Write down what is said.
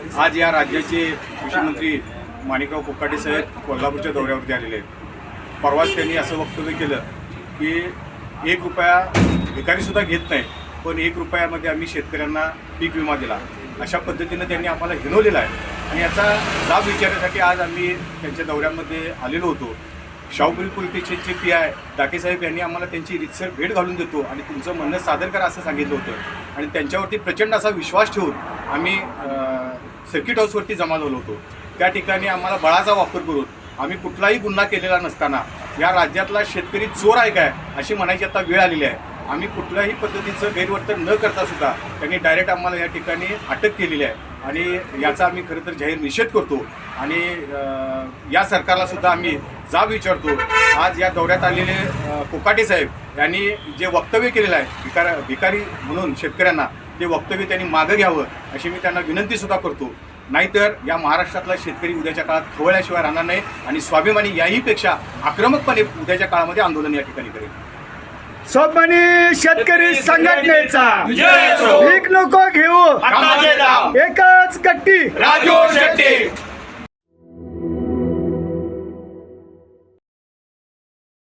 आज या राज्याचे कृषी मंत्री माणिकराव कोकाटे साहेब कोल्हापूरच्या दौऱ्यावरती आलेले आहेत. परवाच त्यांनी असं वक्तव्य केलं की एक रुपया भिकारीसुद्धा घेत नाही पण एक रुपयामध्ये आम्ही शेतकऱ्यांना पीक विमा दिला. अशा पद्धतीनं त्यांनी आम्हाला हिनवलेला आहे. आणि याचा लाभ विचारण्यासाठी आज आम्ही त्यांच्या दौऱ्यामध्ये आलेलो होतो. शाहूपुरी पोलीस स्टेशनचे पी आय डाकेसाहेब यांनी आम्हाला त्यांची रितसर भेट घालून देतो आणि तुमचं म्हणणं सादर करा असं सांगितलं होतं. आणि त्यांच्यावरती प्रचंड असा विश्वास ठेवून आम्ही सर्किट हाऊसवरती जमा झालो होतो. त्या ठिकाणी आम्हाला बळाचा वापर करून आम्ही कुठलाही गुन्हा केलेला नसताना या राज्यातला शेतकरी चोर आहे काय अशी म्हणायची आता वेळ आलेली आहे. आम्ही कुठल्याही पद्धतीचं गैरवर्तन न करता सुद्धा त्यांनी डायरेक्ट आम्हाला या ठिकाणी अटक केलेली आहे. आणि याचा आम्ही खरं तर जाहीर निषेध करतो. आणि या सरकारला सुद्धा आम्ही जाब विचारतो. आज या दौऱ्यात आलेले कोकाटे साहेब यांनी जे वक्तव्य केलेलं आहे भिकार भिकारी म्हणून शेतकऱ्यांना ते वक्तव्य त्यांनी मागं घ्यावं अशी मी त्यांना विनंतीसुद्धा करतो. नाहीतर या महाराष्ट्रातला शेतकरी उद्याच्या काळात खवळल्याशिवाय राहणार नाही आणि स्वाभिमानी याहीपेक्षा आक्रमकपणे उद्याच्या काळामध्ये आंदोलन या ठिकाणी करेल. स्वाभिमानी शेतकरी संघटनेचा. नको घेऊ. एकच गट्टी राजू